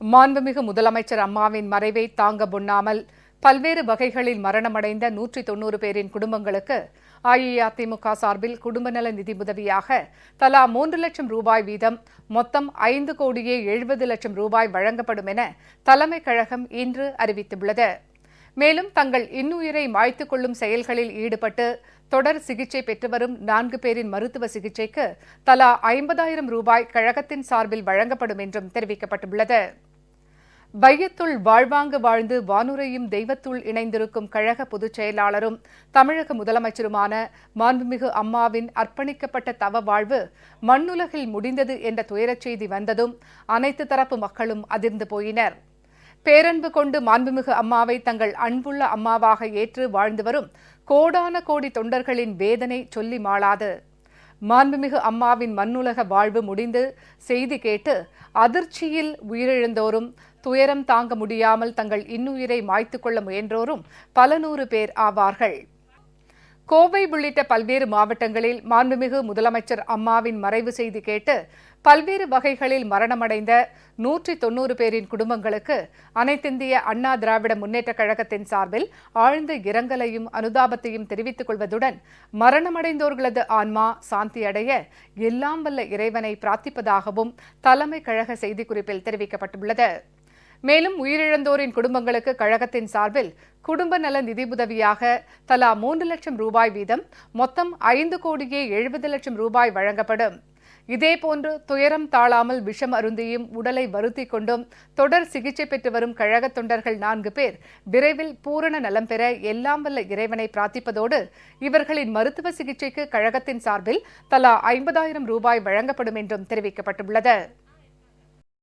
மாண்புமிகு முதலமைச்சர் அம்மாவின் மறைவை தாங்க முன்னாமல் பல்வேறு வகைகளில் மரணமடைந்த நூற்றி தொன்னூறு பேரின் குடும்பங்களுக்கு அஇஅதிமுக சார்பில் குடும்ப நல நிதி உதவியாக தலா மூன்று லட்சம் ரூபாய் வீதம் மொத்தம் ஐந்து கோடியே எழுபது லட்சம் ரூபாய் வழங்கப்படும் என தலைமைக் கழகம் இன்று அறிவித்துள்ளது. மேலும் தங்கள் இன்னுயிரை மாய்த்துக் கொள்ளும் செயல்களில் ஈடுபட்டு தொடர் சிகிச்சை பெற்று வரும் நான்கு பேரின் மருத்துவ சிகிச்சைக்கு தலா ஐம்பதாயிரம் ரூபாய் கழகத்தின் சார்பில் வழங்கப்படும் என்றும் தெரிவிக்கப்பட்டுள்ளது. வையத்துள் வாழ்வாங்கு வாழ்ந்து வானுரையும் தெய்வத்துள் இணைந்திருக்கும் கழக பொதுச் செயலாளரும் தமிழக முதலமைச்சருமான மாண்புமிகு அம்மாவின் அர்ப்பணிக்கப்பட்ட தவ வாழ்வு மண்ணுலகில் முடிந்தது என்ற துயரச் செய்தி வந்ததும் அனைத்து தரப்பு மக்களும் அதிர்ந்து போயினர். பேரன்பு கொண்டு மாண்புமிகு அம்மாவை தங்கள் அன்புள்ள அம்மாவாக ஏற்று வாழ்ந்து வரும் கோடான கோடி தொண்டர்களின் வேதனை சொல்லி மாளாது. மாண்புமிகு அம்மாவின் மண்ணுலக வாழ்வு முடிந்து செய்தி கேட்டு அதிர்ச்சியில் உயிரிழந்தோரும் துயரம் தாங்க முடியாமல் தங்கள் இன்னுயிரை மாய்த்துக்கொள்ள முயன்றோரும் பல நூறு பேர் ஆவார்கள். கோவை உள்ளிட்ட பல்வேறு மாவட்டங்களில் மாண்புமிகு முதலமைச்சர் அம்மாவின் மறைவு செய்தி கேட்டு பல்வேறு வகைகளில் மரணமடைந்த நூற்றி தொன்னூறு பேரின் குடும்பங்களுக்கு அனைத்திந்திய அண்ணா திராவிட முன்னேற்றக் கழகத்தின் சார்பில் ஆழ்ந்த இரங்கலையும் அனுதாபத்தையும் தெரிவித்துக் கொள்வதுடன் மரணமடைந்தோர்களது ஆன்மா சாந்தியடைய எல்லாம் வல்ல இறைவனை பிரார்த்திப்பதாகவும் தலைமை கழக செய்திக்குறிப்பில் தெரிவிக்கப்பட்டுள்ளது. மேலும் உயிரிழந்தோரின் குடும்பங்களுக்கு கழகத்தின் சார்பில் குடும்ப நல நிதியுதவியாக தலா மூன்று லட்சம் ரூபாய் வீதம் மொத்தம் ஐந்து கோடியே எழுபது லட்சம் ரூபாய் வழங்கப்படும். இதேபோன்று துயரம் தாழாமல் விஷம் அருந்தியும் உடலை வருத்திக் கொண்டும் தொடர் சிகிச்சை பெற்று வரும் கழக தொண்டர்கள் நான்கு பேர் விரைவில் பூரண நலம் பெற எல்லாம் வல்ல இறைவனை பிரார்த்திப்பதோடு இவர்களின் மருத்துவ சிகிச்சைக்கு கழகத்தின் சார்பில் தலா ஐம்பதாயிரம் ரூபாய் வழங்கப்படும் என்றும் தெரிவிக்கப்பட்டுள்ளது.